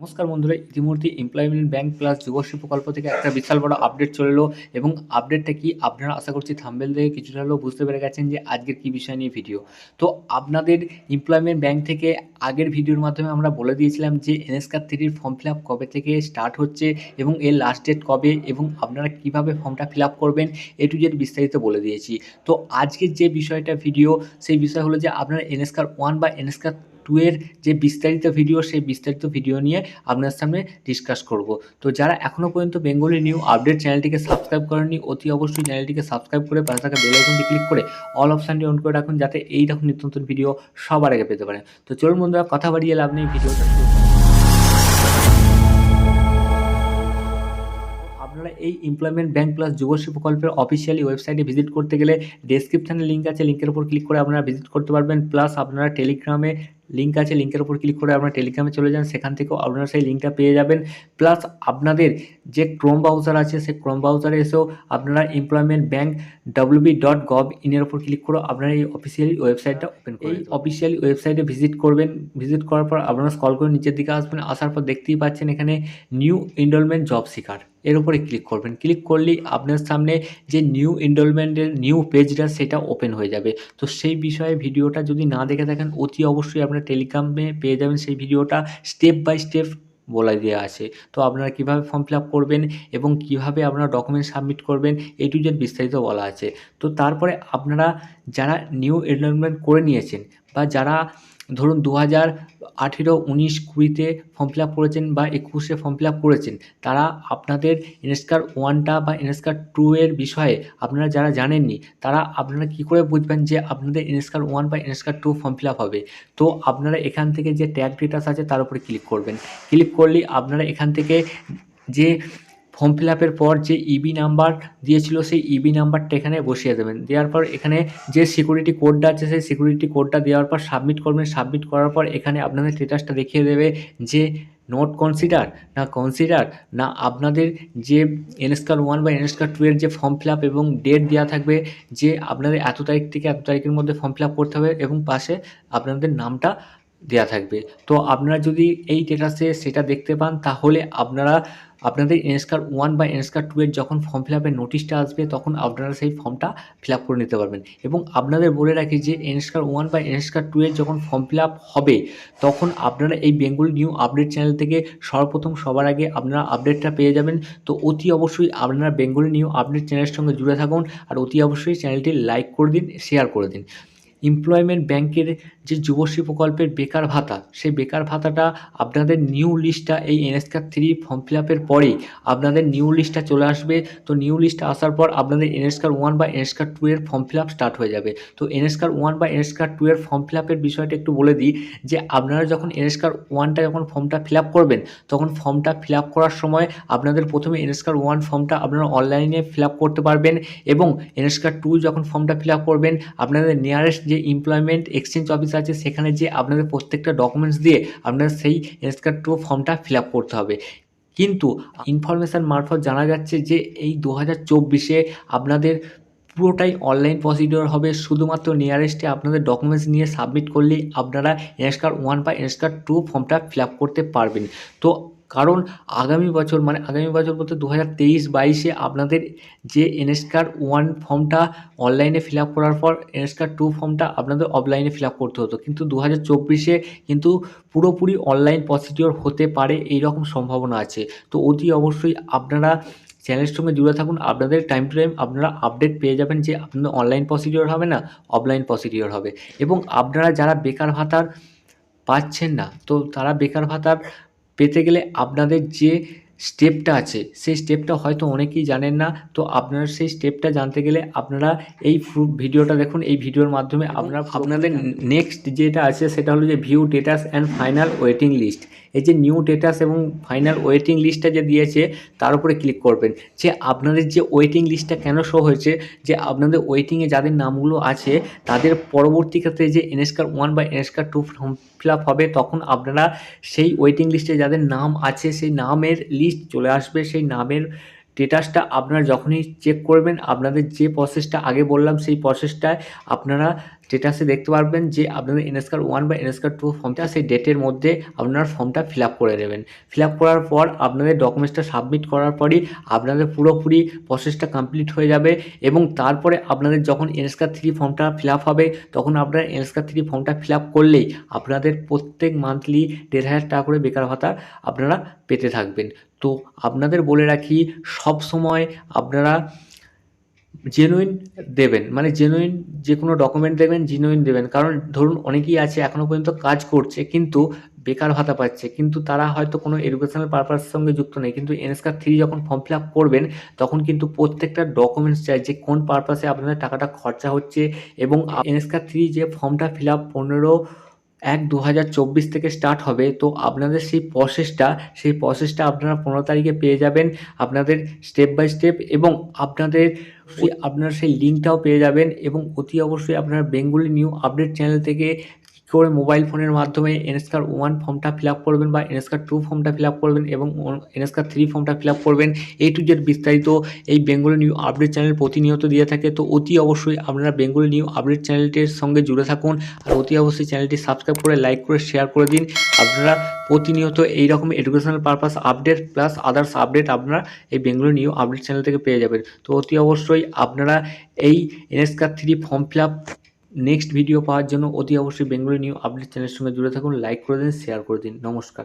নমস্কার বন্ধুরা, ইতিমধ্যে এমপ্লয়মেন্ট ব্যাংক প্লাস যুবশ্রী প্রকল্প থেকে একটা বিশাল বড় আপডেট চলে এলো এবং আপডেটটা কি আপনারা আশা করছি থাম্বেল থেকে কিছুটা হলেও বুঝতে পেরে গেছেন যে আজকের কী বিষয় নিয়ে ভিডিও তো আপনাদের এমপ্লয়মেন্ট ব্যাংক থেকে আগের ভিডিওর মাধ্যমে আমরা বলে দিয়েছিলাম যে এনএসকার থ্রির ফর্ম ফিল আপ কবে থেকে স্টার্ট হচ্ছে এবং এর লাস্ট ডেট কবে এবং আপনারা কীভাবে ফর্মটা ফিল আপ করবেন, এ টু জেড বিস্তারিত বলে দিয়েছি। তো আজকের যে বিষয়টা ভিডিও সেই বিষয় হলো যে আপনারা এনএসকার ওয়ান বা এনএসকার টু এর যে বিস্তারিত ভিডিও সেই বিস্তারিত ভিডিও নিয়ে আপনার সামনে ডিসকাস করব। তো যারা এখনও পর্যন্ত বেঙ্গলি নিউ আপডেট চ্যানেলটিকে সাবস্ক্রাইব করেননি, অতি অবশ্যই চ্যানেলটিকে সাবস্ক্রাইব করে পাশে থাকা বেল আইকনটি ক্লিক করে অল অপশানটি অন করে রাখুন, যাতে এই রকম নিত্য নতুন ভিডিও সবার আগে পেতে পারেন। তো চলুন বন্ধুরা, কথা বাড়িয়ে লাভ নেই ভিডিওটা আপনারা এই এমপ্লয়মেন্ট ব্যাংক প্লাস যুবশ্রী প্রকল্পের অফিসিয়ালি ওয়েবসাইটে ভিজিট করতে গেলে ডেসক্রিপশানে লিঙ্ক আছে লিঙ্কের উপর ক্লিক করে আপনারা ভিজিট করতে পারবেন। প্লাস আপনারা টেলিগ্রামে লিঙ্ক আছে লিঙ্কের উপর ক্লিক করে আপনারা টেলিগ্রামে চলে যান সেখান থেকেও আপনারা সেই লিঙ্কটা পেয়ে যাবেন। প্লাস আপনাদের যে ক্রোম ব্রাউজার আছে সেই ক্রোম ব্রাউজারে এসেও আপনারা employment bank WB dot gov ইনের উপর ক্লিক করে আপনারা এই অফিসিয়ালি ওয়েবসাইটটা ওপেন এই অফিসিয়ালি ওয়েবসাইটে ভিজিট করবেন ভিজিট করার পর আপনারা স্কল করে নিচের দিকে আসবেন আসার পর দেখতেই পাচ্ছেন এখানে নিউ এনরোলমেন্ট জব সিকার এর উপরে ক্লিক করবেন। ক্লিক করলেই আপনার সামনে যে নিউ এনরোলমেন্টের নিউ পেজটা সেটা ওপেন হয়ে যাবে। তো সেই বিষয়ে ভিডিওটা যদি না দেখে থাকেন, অতি অবশ্যই আপনার টেলিগ্রামে পেয়ে যাবেন সেই ভিডিওটা। স্টেপ বাই স্টেপ বলা দেওয়া আছে। তো আপনারা কীভাবে ফর্ম ফিল করবেন এবং কীভাবে আপনারা ডকুমেন্ট সাবমিট করবেন এই টু বিস্তারিত বলা আছে। তো তারপরে আপনারা যারা নিউ এনরোলমেন্ট করে নিয়েছেন বা যারা ধরুন দু হাজার আঠেরো উনিশ কুড়িতে ফর্ম ফিল আপ করেছেন বা একুশে ফর্ম ফিল আপ করেছেন, তারা আপনাদের এনএসকার ওয়ানটা বা এনএসকার টু এর বিষয়ে আপনারা যারা জানেননি, তারা আপনারা কী করে বুঝবেন যে আপনাদের এনএসকার ওয়ান বা এনএসকার টু ফর্ম ফিল আপ হবে? তো আপনারা এখান থেকে যে ট্যাগ ডেটাস আছে তার উপরে ক্লিক করবেন। ক্লিক করলেই আপনারা এখান থেকে যে ফর্ম ফিল আপের পর যে ইবি নাম্বার দিয়েছিল, সেই ইবি নাম্বারটা এখানে বসিয়ে দেবেন। দেওয়ার পর এখানে যে সিকিউরিটি কোডটা আছে, সেই সিকিউরিটি কোডটা দেওয়ার পর সাবমিট করবেন। সাবমিট করার পর এখানে আপনাদের স্টেটাসটা দেখিয়ে দেবে যে নট কনসিডার না কনসিডার না আপনাদের যে এনএসকার ওয়ান বা এনএসকার টু এর যে ফর্ম ফিল আপ এবং ডেট দেওয়া থাকবে যে আপনাদের এত তারিখ থেকে এত তারিখের মধ্যে ফর্ম ফিল আপ করতে হবে এবং পাশে আপনাদের নামটা দেওয়া থাকবে। তো আপনারা যদি এই স্টেটাসে সেটা দেখতে পান, তাহলে আপনারা আপনাদের এনএসকার ওয়ান বা এনএসকার টু এর যখন ফর্ম ফিল আপের নোটিশটা আসবে, তখন আপনারা সেই ফর্মটা ফিল আপ করে নিতে পারবেন। এবং আপনাদের বলে রাখি যে এনএসকার ওয়ান বা এনএসকার টু এর যখন ফর্ম ফিল আপ হবে, তখন আপনারা এই বেঙ্গল নিউ আপডেট চ্যানেল থেকে সর্বপ্রথম সবার আগে আপনারা আপডেটটা পেয়ে যাবেন। তো অতি অবশ্যই আপনারা বেঙ্গলি নিউ আপডেট চ্যানেলের সঙ্গে জুড়ে থাকুন, আর অতি অবশ্যই চ্যানেলটি লাইক করে দিন শেয়ার করে দিন। এমপ্লয়মেন্ট ব্যাংকের যে যুবশ্রী প্রকল্পের বেকার ভাতা, সেই বেকার ভাতাটা আপনাদের নিউ লিস্টটা এই এনএসকার থ্রি ফর্ম ফিল আপের পরেই আপনাদের নিউ লিস্টটা চলে আসবে। তো নিউ লিস্ট আসার পর আপনাদের এনএসকার ওয়ান বা এনএসকার টু এর ফর্ম ফিল আপ স্টার্ট হয়ে যাবে। তো এনএসকার ওয়ান বা এনএসকার টু এর ফর্ম ফিল আপের বিষয়টা একটু বলে দিই যে, আপনারা যখন এনএসকার ওয়ানটা যখন ফর্মটা ফিল আপ করবেন, তখন ফর্মটা ফিল আপ করার সময় আপনাদের প্রথমে এনএসকার ওয়ান ফর্মটা আপনারা অনলাইনে ফিল আপ করতে পারবেন এবং এনএসকার টু যখন ফর্মটা ফিল আপ করবেন, আপনাদের নিয়ারেস্ট যে এমপ্লয়মেন্ট এক্সচেঞ্জ অফিস আছে, সেখানে যে আপনাদের প্রত্যেকটা ডকুমেন্টস দিয়ে আপনাদের সেই এনএসকার টু ফর্মটা ফিল আপ করতে হবে। কিন্তু ইনফরমেশান মারফত জানা যাচ্ছে যে এই দু হাজার চব্বিশে আপনাদের পুরোটাই অনলাইন প্রসিডিওর হবে। শুধুমাত্র নিয়ারেস্টে আপনাদের ডকুমেন্টস নিয়ে সাবমিট করলেই আপনারা এনএসকার ওয়ান বা এনএসকার টু ফর্মটা ফিল আপ করতে পারবেন। তো কারণ আগামী বছর মানে আগামী বছর বলতে দু হাজার তেইশ বাইশে আপনাদের যে এনএসকার ওয়ান ফর্মটা অনলাইনে ফিল আপ করার পর এনএসকার টু ফর্মটা আপনাদের অফলাইনে ফিল আপ করতে হতো। কিন্তু দু হাজার চব্বিশে কিন্তু পুরোপুরি অনলাইন প্রসিডিওর হতে পারে এই রকম সম্ভাবনা আছে। তো অতি অবশ্যই আপনারা চ্যানেলের সঙ্গে জুড়ে থাকুন। আপনাদের টাইম টু টাইম আপনারা আপডেট পেয়ে যাবেন যে আপনাদের অনলাইন প্রসিডিওর হবে না অফলাইন প্রসিডিওর হবে। এবং আপনারা যারা বেকার ভাতার পাচ্ছেন না, তো তারা বেকার ভাতার পেতে গেলে আপনাদের যে স্টেপটা আছে। সেই স্টেপটা হয়তো অনেকেই জানেন না। তো আপনারা সেই স্টেপটা জানতে গেলে আপনারা এই ভিডিওটা দেখুন। এই ভিডিওর মাধ্যমে আপনারা আপনাদের নেক্সট যেটা আছে সেটা হলো যে view dates and final waiting list এই যে নিউ ডেটাস এবং ফাইনাল ওয়েটিং লিস্টটা যে দিয়েছে তার উপরে ক্লিক করবেন। যে আপনাদের যে ওয়েটিং লিস্টটা কেন শো হয়েছে যে আপনাদের ওয়েটিংয়ে যাদের নামগুলো আছে তাদের পরবর্তী ক্ষেত্রে যে এনএসকার ওয়ান বা এনএসকার টু ফর্ম ফিল আপ হবে তখন আপনারা সেই ওয়েটিং লিস্টে যাদের নাম আছে সেই নামের লিস্ট চলে আসবে, সেই নামের স্টেটাসটা আপনারা যখনই চেক করবেন, আপনাদের যে প্রসেসটা আগে বললাম, সেই প্রসেসটায় আপনারা স্টেটাসে দেখতে পারবেন যে আপনাদের এনএসকার ওয়ান বা এনএসকার টু ফর্মটা সেই ডেটের মধ্যে আপনারা ফর্মটা ফিল করে দেবেন। ফিল করার পর আপনাদের ডকুমেন্টসটা সাবমিট করার পরই আপনাদের পুরোপুরি প্রসেসটা কমপ্লিট হয়ে যাবে এবং তারপরে আপনাদের যখন এনএসকার থ্রি ফর্মটা ফিল হবে, তখন আপনারা এনএসকার থ্রি ফর্মটা ফিল করলেই আপনাদের প্রত্যেক মান্থলি দেড় হাজার টাকা করে বেকার ভাতা আপনারা পেতে থাকবেন। তো আপনাদের বলে রাখি, সব সময় আপনারা জেনুইন দেবেন মানে জেনুইন যে কোনো ডকুমেন্ট দেবেন জেনুইন দেবেন। কারণ ধরুন অনেকেই আছে এখনও পর্যন্ত কাজ করছে, কিন্তু বেকার ভাতা পাচ্ছে, কিন্তু তারা হয়তো কোনো এডুকেশনাল পারপাসের সঙ্গে যুক্ত নেই। কিন্তু এনএসকার থ্রি যখন ফর্ম ফিল আপ করবেন, তখন কিন্তু প্রত্যেকটা ডকুমেন্টস চাই যে কোন পারপাসে আপনাদের টাকাটা খরচা হচ্ছে এবং এনএসকার থ্রি যে ফর্মটা ফিল আপ পনেরো এক দু হাজার চব্বিশ থেকে স্টার্ট হবে, তো আপনাদের সেই প্রসেসটা সেই প্রসেসটা আপনারা পনেরো তারিখে পেয়ে যাবেন। আপনাদের স্টেপ বাই স্টেপ এবং আপনাদের আপনার সেই লিঙ্কটাও পেয়ে যাবেন এবং অতি অবশ্যই আপনারা বেঙ্গলি নিউ আপডেট চ্যানেল থেকে করে মোবাইল ফোনের মাধ্যমে এনএসকার ওয়ান ফর্মটা ফিল আপ করবেন বা এনএসকার টু ফর্মটা ফিল আপ করবেন এবং এনএসকার থ্রি ফর্মটা ফিল আপ করবেন। এই টু জেড বিস্তারিত এই বেঙ্গলি নিউ আপডেট চ্যানেল প্রতিনিয়ত দিয়ে থাকে। তো অতি অবশ্যই আপনারা বেঙ্গলি নিউ আপডেট চ্যানেলটির সঙ্গে জুড়ে থাকুন আর অতি অবশ্যই চ্যানেলটি সাবস্ক্রাইব করে লাইক করে শেয়ার করে দিন। আপনারা প্রতিনিয়ত এই রকম educational purpose update plus others update আপনারা এই বেঙ্গলি নিউ আপডেট চ্যানেল থেকে পেয়ে যাবেন। তো অতি অবশ্যই আপনারা এই এনএসকার three form fill up next video পাওয়ার জন্য অতি অবশ্যই বেঙ্গলি নিউ আপডেট চ্যানেলের সঙ্গে জুড়ে থাকুন লাইক করে দিন শেয়ার করে দিন। নমস্কার।